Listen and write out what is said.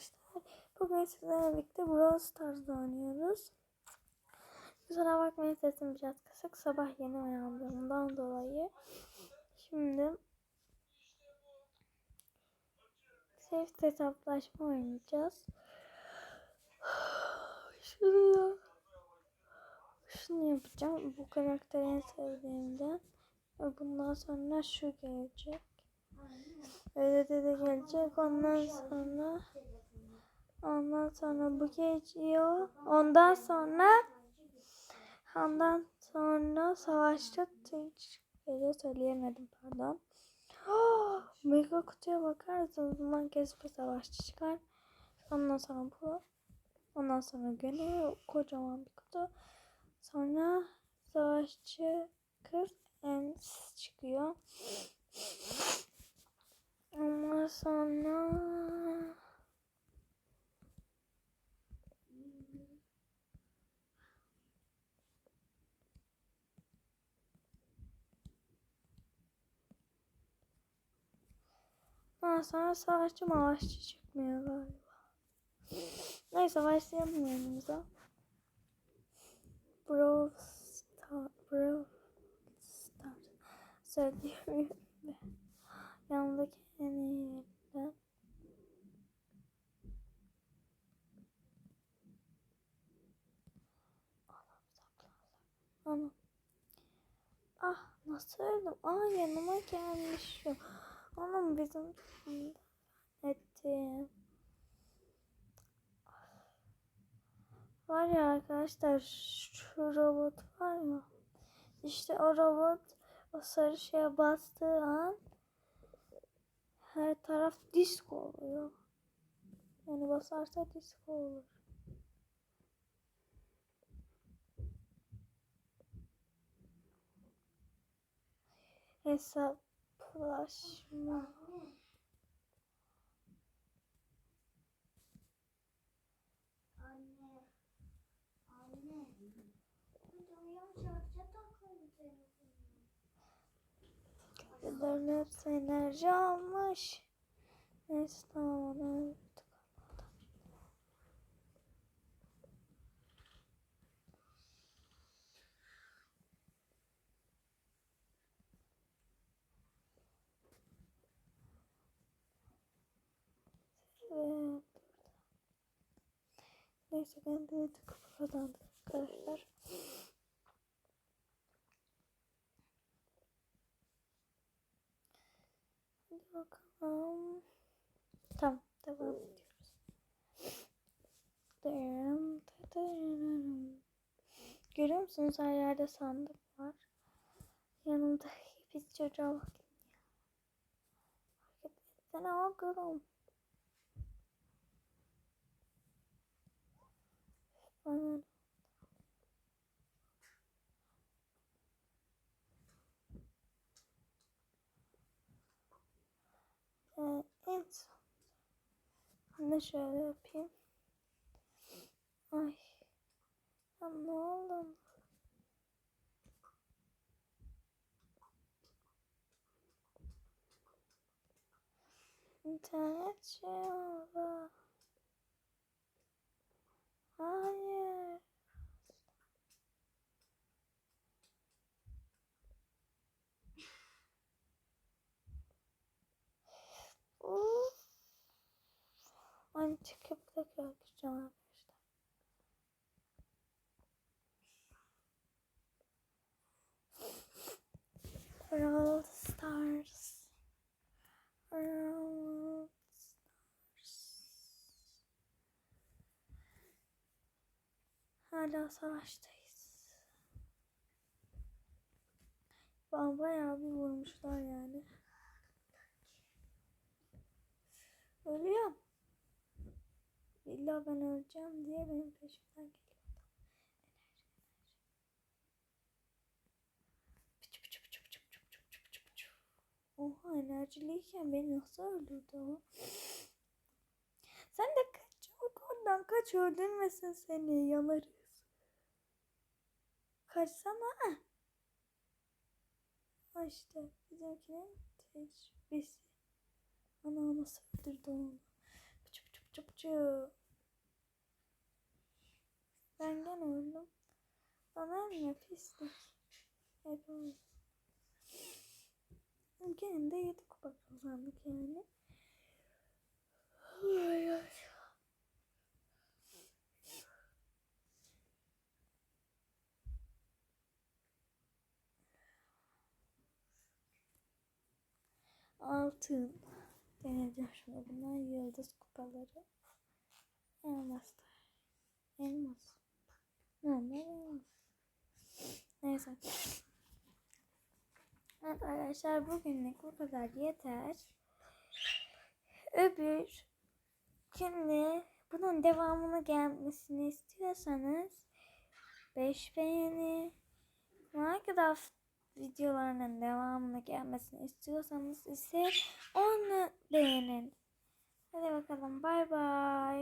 arkadaşlar. Bugün sizlerle birlikte Brawl Stars oynuyoruz. Kusura bakmayın sesim biraz kısık. Sabah yeni uyandığımdan dolayı. Şimdi Safe hesaplaşma oynayacağız. Şunu şunu yapacağım. Bu karakteri en sevdiğimden. Bundan sonra şu gelecek. Öyle de gelecek. Ondan sonra ondan sonra bu geçiyor. Ondan sonra ondan sonra savaşta hiç geliyor söyleyemedim pardon. Oh, mega kutuya bakarsanız bundan kesme savaşçı çıkar. Ondan sonra bu. Ondan sonra gene kocaman bir kutu. Sonra savaşçı kız en çıkıyor. Ondan sonra Ondan sonra savaşçı mavaşçı çıkmıyor galiba. Neyse başlayalım yanımıza. Brawl Star, Brawl Star. Söyleyemiyorum da. Yanındaki en iyi. Anam. Ah nasıl öldüm? Aa yanıma gelmiş. Anam bizim ettim. Var ya arkadaşlar şu robot var ya. İşte o robot o sarı şeye bastığı an her taraf disco oluyor. Yani basarsa disco olur. Yaklaşma. Anne. Anne. Kadınların hepsi enerji almış. Neyse tamam onu. Neyse ben de tıkıp kazandım arkadaşlar. Hadi bakalım. Tamam devam ediyoruz. Görüyor musunuz her yerde sandık var. Yanımda pis çocuğa bakın ya. Hareket etsene oğlum. Ee, evet. Ben de şöyle yapayım. Ay. Ya ne oldu? İnternet şey oldu. Çıkıp tekrar gireceğim arkadaşlar. Brawl Stars. Brawl Stars. Hala savaştayız. Bana bayağı bir vurmuşlar yani. Ölüyorum illa ben öleceğim diye benim peşimden geliyordu. Oha enerjiliyken beni nasıl öldürdü o? Sen de kaç çabuk oradan kaç öldürmesin seni yanarız. Kaçsana. Ha işte bizimkinin teşbisi. Ana nasıl öldürdü onu? Çıp çıp çıp çıp. Ben gene öldüm. Bana ne pislik. Yapamam. Gene de 7 kupa kazandık yani. Ay ay. Altın. Deneyeceğim şimdi bunlar yıldız kupaları. Elmaslar. Elmas. Neyse. Evet arkadaşlar bugünlük bu kadar yeter. Öbür şimdi bunun devamını gelmesini istiyorsanız 5 beğeni Minecraft videolarının devamını gelmesini istiyorsanız ise onu beğenin. Hadi bakalım bay bay.